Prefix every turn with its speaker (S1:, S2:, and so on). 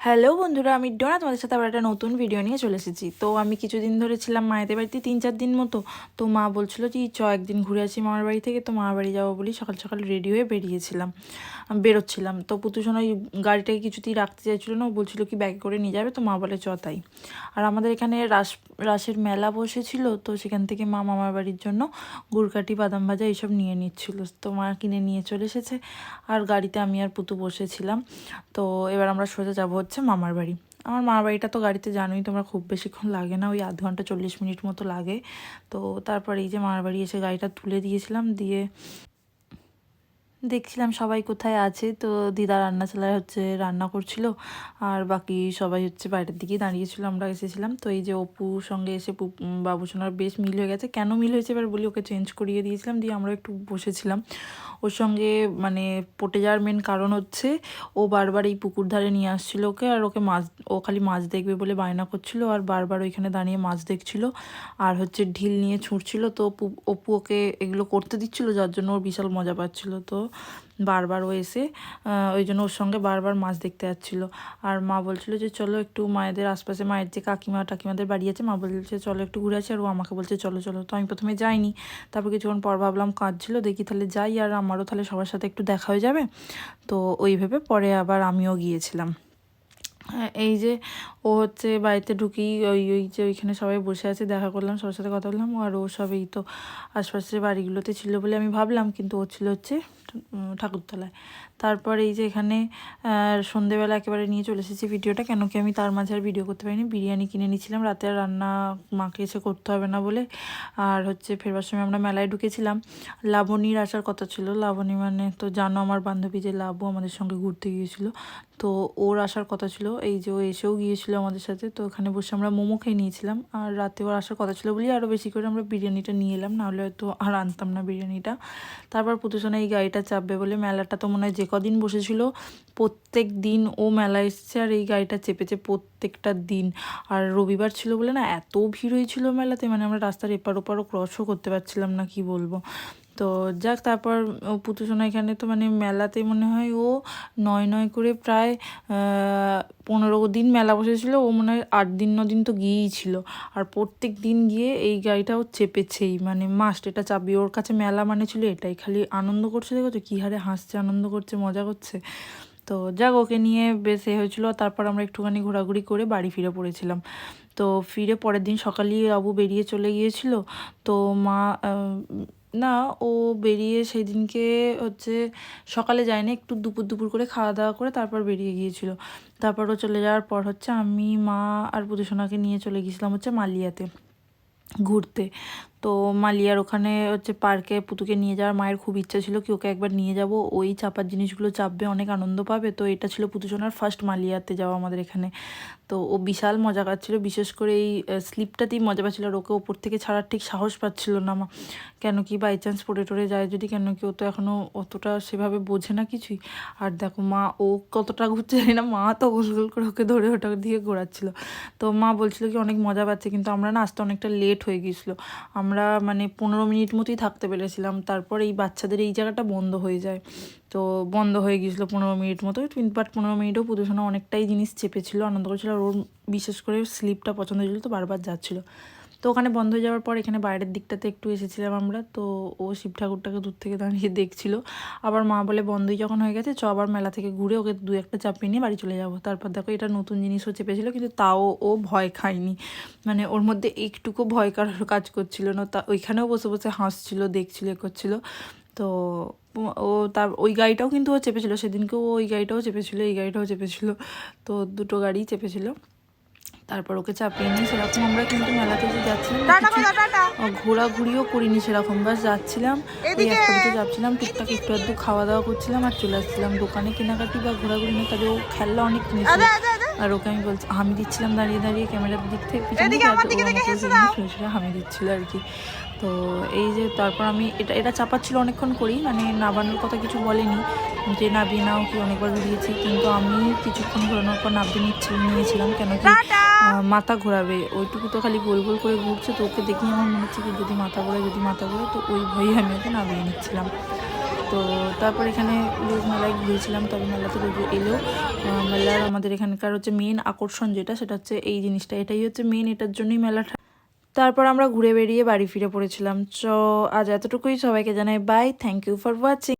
S1: Hello বন্ধুরা, আমি ডোনা, তোমাদের সাথে আবার একটা নতুন ভিডিও নিয়ে চলে এসেছি। তো আমি কিছুদিন ধরে ছিলাম মায়েদের বাড়িতে, তিন চার দিন মতো। তো মা বলছিল যে চ একদিন ঘুরে আসি মামার বাড়ি থেকে, তো মামার বাড়ি যাব বলি সকাল সকাল রেডি হয়ে বেরিয়েছিলাম বেরোচ্ছিলাম। তো পুতুসোন ওই গাড়িটাকে কিছুতেই রাখতে চাইছিল না, ও বলছিল কি, ব্যাগে করে নিয়ে যাবে? তো মা বলে, চ, তাই। আর আমাদের এখানে রাস, রাসের মেলা বসেছিল, তো সেখান থেকে মা মামার বাড়ির জন্য গুড়কাঠি, বাদাম ভাজা এইসব নিয়ে নিচ্ছিল। তো মা কিনে নিয়ে চলে এসেছে, আর গাড়িতে আমি আর পুতু বসেছিলাম। তো এবার আমরা সোজা যাব হচ্ছে মামার বাড়ি। আমার মামার বাড়িটা তো গাড়িতে জানোই, তোমরা খুব বেশিক্ষণ লাগে না, ওই আধ ঘণ্টা চল্লিশ মিনিট মতো লাগে। তো তারপর এই যে মামার বাড়ি এসে গাড়িটা তুলে দিয়েছিলাম, দিয়ে দেখছিলাম সবাই কোথায় আছে। তো দিদা রান্না চালায় হচ্ছে রান্না করছিল, আর বাকি সবাই হচ্ছে বাইরের দিকেই দাঁড়িয়েছিল, আমরা এসেছিলাম। তো এই যে অপুর সঙ্গে এসে বাবুসোনার বেশ মিল হয়ে গেছে। কেন মিল হয়েছে এবার বলি, ওকে চেঞ্জ করিয়ে দিয়েছিলাম, দিয়ে আমরা একটু বসেছিলাম। ওর সঙ্গে মানে পটে যাওয়ার মেন কারণ হচ্ছে ও বারবার এই পুকুর ধারে নিয়ে আসছিল ওকে আর ওকে মাছ, ও খালি মাছ দেখবে বলে বায়না করছিল আর বারবার ওইখানে দাঁড়িয়ে মাছ দেখছিল আর হচ্ছে ঢিল নিয়ে ছুঁড়ছিল তো অপু- ওকে এগুলো করতে দিচ্ছিল যার জন্য ওর বিশাল মজা পাচ্ছিল তো বারবার ও এসে ওই জন্য ওর সঙ্গে বারবার মাছ দেখতে যাচ্ছিল। আর মা বলছিল যে, চলো একটু মায়েদের আশপাশে, মায়ের যে কাকিমা টাকিমাদের বাড়ি আছে, মা বলছে চলো একটু ঘুরে আসি। আর ও আমাকে বলছে, চলো চলো। তো আমি প্রথমে যাইনি। তারপর কিছুক্ষণ পর ভাবলাম কাজ ছিল দেখি তাহলে যাই। আর আমারও তাহলে সবার সাথে একটু দেখা হয়ে যাবে। তো ওই ভেবে পরে আবার আমিও গিয়েছিলাম। এই যে ও হচ্ছে বাড়িতে ঢুকেই ওই ওই যে ওইখানে সবাই বসে আছে, দেখা করলাম, সবার সাথে কথা বললাম, আর ও সব এই তো আশপাশের বাড়িগুলোতে ছিল বলে আমি ভাবলাম, কিন্তু ও ছিল হচ্ছে ঠাকুরতলায়। তারপর এই যে এখানে সন্ধেবেলা একেবারে নিয়ে চলে এসেছি ভিডিওটা, কেন কি আমি তার মাঝে আর ভিডিও করতে পারিনি। বিরিয়ানি কিনে নিয়েছিলাম, রাতে রান্না মাকে এসে করতে হবে না বলে, আর হচ্ছে ফেরবার সময় আমরা মেলায় ঢুকেছিলাম। লাবণীর আসার কথা ছিল। লাবণী মানে তো জানো আমার বান্ধবী যে লাবু আমাদের সঙ্গে ঘুরতে গিয়েছিল। তো ওর আসার কথা ছিল, এই যে ও এসেও গিয়েছিল আমাদের সাথে, তো ওখানে বসে আমরা মোমো খেয়ে নিয়েছিলাম। আর রাতে ওর আসার কথা ছিল বলি আরও বেশি করে আমরা বিরিয়ানিটা নিয়ে এলাম, নাহলে হয়তো আর আনতাম না বিরিয়ানিটা। তারপর পুতুসোনা এই গাড়িটা চাপবে বলে মেলাটা তো মনে হয় যে কদিন বসেছিল, প্রত্যেক দিন ও মেলা এসছে আর এই গাড়িটা চেপেছে প্রত্যেকটা দিন। আর রবিবার ছিল বলে না, এত ভিড় হয়েছিল মেলাতে মানে আমরা রাস্তার এপার ওপারও ক্রসও করতে পারছিলাম না, কি বলব। তো যাক, তারপর, ও পুতুসোনা এখানে তো মানে মেলাতে মনে হয় ও নয় নয় করে প্রায় পনেরো দিন মেলা বসেছিল। ও মনে হয় আট দিন, ন দিন তো গিয়েই ছিল। আর প্রত্যেক দিন গিয়ে এই গাড়িটা ও চেপেছেই। মানে মাস্ট এটা চাপি ওর কাছে মেলা মানে ছিল এটাই। খালি আনন্দ করছে, দেখো তো কী হারে হাসছে, আনন্দ করছে, মজা করছে। তো যাক, ওকে নিয়ে বেশ এ হয়েছিল। তারপর আমরা একটুখানি ঘোরাঘুরি করে বাড়ি ফিরে পড়েছিলাম। তো ফিরে পরের দিন সকালেই আবু বেরিয়ে চলে গিয়েছিল। তো মা না, ও বেরিয়ে সেই দিনকে হচ্ছে সকালে যায়নি, একটু দুপুর দুপুর করে খাওয়া দাওয়া করে তারপর বেরিয়ে গিয়েছিল। তারপর ও চলে যাওয়ার পর হচ্ছে আমি, মা আর পুতুসোনাকে নিয়ে চলে গিয়েছিলাম হচ্ছে মালিয়াতে ঘুরতে। তো মালিয়ার ওখানে হচ্ছে পার্কে পুতুকে নিয়ে যাওয়ার মায়ের খুব ইচ্ছা ছিল কি ওকে একবার নিয়ে যাব। ওই চাপার জিনিসগুলো চাপবে, অনেক আনন্দ পাবে। তো এটা ছিল পুতুসোনার ফার্স্ট মালিয়াতে যাওয়া আমাদের এখানে। তো ও বিশাল মজা পাচ্ছিল বিশেষ করে এই স্লিপটাতেই মজা পাচ্ছিল আর ওকে ওপর থেকে ছাড়ার ঠিক সাহস পাচ্ছিল না মা। কেন কি বাই চান্স পড়ে টরে যায় যদি, কেন কি ও তো এখনও অতটা সেভাবে বোঝে না কিছুই। আর দেখো মা, ও কতটা ঘুরছে জানি না, মা তো গোল গোল করে ওকে ধরে ওটা দিয়ে ঘোরাচ্ছিল। তো মা বলছিল কি অনেক মজা পাচ্ছে, কিন্তু আমরা না আসতে অনেকটা লেট হয়ে গিয়েছিল। আমরা মানে পনেরো মিনিট মতোই থাকতে পেরেছিলাম। তারপর এই বাচ্চাদের এই জায়গাটা বন্ধ হয়ে যায়। তো বন্ধ হয়ে গিয়েছিল পনেরো মিনিট মতো। বাট পনেরো মিনিটেও প্রদূষণ অনেকটাই জিনিস চেপেছিল, আনন্দ করেছিল। আর ওর বিশেষ করে স্লিপটা পছন্দ হয়েছিল, তো বারবার যাচ্ছিল। তো ওখানে বন্ধ হয়ে যাওয়ার পর এখানে বাইরের দিকটাতে একটু এসেছিলাম আমরা, তো ও শিব ঠাকুরটাকে দূর থেকে দাঁড়িয়ে দেখছিল। আবার মা বলে, বন্ধই যখন হয়ে গেছে, চ আবার মেলা থেকে ঘুরে ওকে দু একটা চাপিয়ে নিয়ে বাড়ি চলে যাব। তারপর দেখো, এটা নতুন জিনিসও চেপেছিল, কিন্তু তাও ও ভয় খায়নি। মানে ওর মধ্যে একটুকু ভয় কারোর কাজ করছিল না, তা ওইখানেও বসে বসে হাসছিল, দেখছিল, এ করছিল। তো ও- তার, ওই গাড়িটাও কিন্তু ও চেপেছিল, সেদিনকেও ওই গাড়িটাও চেপেছিল, এই গাড়িটাও চেপেছিল। তো দুটো গাড়িই চেপেছিল। তারপর ওকে চাপিয়ে নিয়ে সেরকম আমরা কিন্তু মেলাতে যে যাচ্ছিলাম ঘোরাঘুরিও করিনি সেরকম। বাস যাচ্ছিলাম ওই একটা দুটো যাচ্ছিলাম টুকটাক একটু আধটু খাওয়া দাওয়া করছিলাম আর চলে আসছিলাম দোকানে। কেনাকাটি বা ঘোরাঘুরি নিয়ে তবে ও খেলনা অনেক কিনেছিল। আর ওকে আমি বলছি হামি দিচ্ছিলাম দাঁড়িয়ে দাঁড়িয়ে ক্যামেরার দিক থেকে পিছনে হামি দিচ্ছিল আর কি। তো এই যে তারপর আমি এটা এটা চাপাচ্ছিল অনেকক্ষণ করি মানে নাবানোর কথা কিছু বলেনি। যে নাবিয়ে নাও কি অনেকবার বেরিয়েছি কিন্তু আমি কিছুক্ষণ ঘোরানোর পর নাবিয়ে নিচ্ছি নিয়েছিলাম কেন কি মাথা ঘোরাবে। ওইটুকু তো খালি গোল গোল করে ঘুরছে, তো ওকে দেখেই আমার মনে হচ্ছে কি যদি মাথা ঘোরায়, যদি মাথা ঘোরায়, তো ওই ভয়ে আমি ওকে নামিয়ে নিচ্ছিলাম। তো তারপর এখানে রোজ মেলায় ঘুরেছিলাম তবে মেলাতে রোজ এলেও মেলার আমাদের এখানকার হচ্ছে মেন আকর্ষণ যেটা, সেটা হচ্ছে এই জিনিসটা। এটাই হচ্ছে মেন এটার জন্যই মেলাটা। তারপর আমরা ঘুরে বেরিয়ে বাড়ি ফিরে পড়েছিলাম। চ, আজ এতটুকুই। সবাইকে জানাই bye thank you for watching